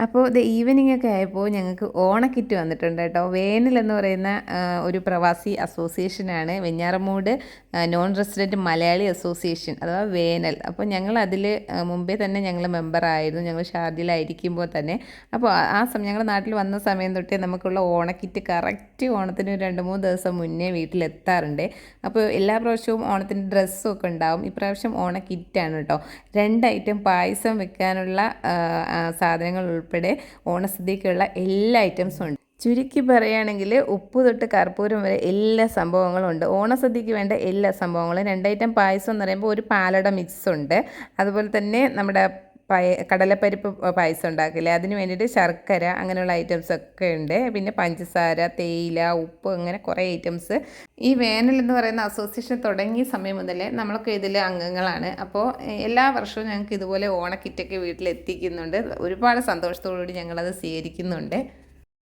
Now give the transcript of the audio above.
അപ്പോൾ ഇത് ഈവനിങ് ഒക്കെ ആയപ്പോൾ ഞങ്ങൾക്ക് ഓണക്കിറ്റ് വന്നിട്ടുണ്ട് കേട്ടോ. വേനൽ എന്ന് പറയുന്ന ഒരു പ്രവാസി അസോസിയേഷനാണ് Venjaramoodu non resident Malayali association അഥവാ വേനൽ. അപ്പോൾ ഞങ്ങൾ അതിൽ മുമ്പേ തന്നെ ഞങ്ങൾ മെമ്പറായിരുന്നു ഞങ്ങൾ ഷാർജയിലായിരിക്കുമ്പോൾ തന്നെ. അപ്പോൾ ആ- സമയം ഞങ്ങളുടെ നാട്ടിൽ വന്ന സമയം തൊട്ടേ നമുക്കുള്ള ഓണക്കിറ്റ് കറക്റ്റ് ഓണത്തിന് രണ്ട് മൂന്ന് ദിവസം മുന്നേ വീട്ടിലെത്താറുണ്ട് അപ്പോൾ എല്ലാ പ്രാവശ്യവും ഓണത്തിന്റെ ഡ്രസ്സും ഒക്കെ ഉണ്ടാവും. ഇപ്രാവശ്യം ഓണക്കിറ്റാണ് കേട്ടോ. രണ്ട് ഐറ്റം പായസം വെക്കാനുള്ള സാധനങ്ങൾ ഉൾപ്പെടെ ഓണസദ്യക്കുള്ള എല്ലാ ഐറ്റംസും ഉണ്ട്. ചുരുക്കി പറയുകയാണെങ്കിൽ ഉപ്പ് തൊട്ട് കർപ്പൂരം വരെ എല്ലാ സംഭവങ്ങളും ഉണ്ട്. ഓണസദ്യക്ക് വേണ്ട എല്ലാ സംഭവങ്ങളും. രണ്ടൈറ്റം പായസം എന്ന് പറയുമ്പോൾ ഒരു പാലട മിക്സ് ഉണ്ട്. അതുപോലെ തന്നെ നമ്മുടെ പയ കടലപ്പരിപ്പ് പായസം ഉണ്ടാക്കില്ലേ? അതിന് വേണ്ടിയിട്ട് ശർക്കര അങ്ങനെയുള്ള ഐറ്റംസ് ഒക്കെ ഉണ്ട്. പിന്നെ പഞ്ചസാര തേയില ഉപ്പ് അങ്ങനെ കുറേ ഐറ്റംസ്. ഈ വേനൽ എന്ന് പറയുന്ന അസോസിയേഷൻ തുടങ്ങിയ സമയം മുതലേ നമ്മളൊക്കെ ഇതിൽ അംഗങ്ങളാണ്. അപ്പോൾ എല്ലാ വർഷവും ഞങ്ങൾക്ക് ഇതുപോലെ ഓണക്കിറ്റൊക്കെ വീട്ടിൽ എത്തിക്കുന്നുണ്ട് ഒരുപാട് സന്തോഷത്തോടുകൂടി ഞങ്ങളത് സ്വീകരിക്കുന്നുണ്ട്.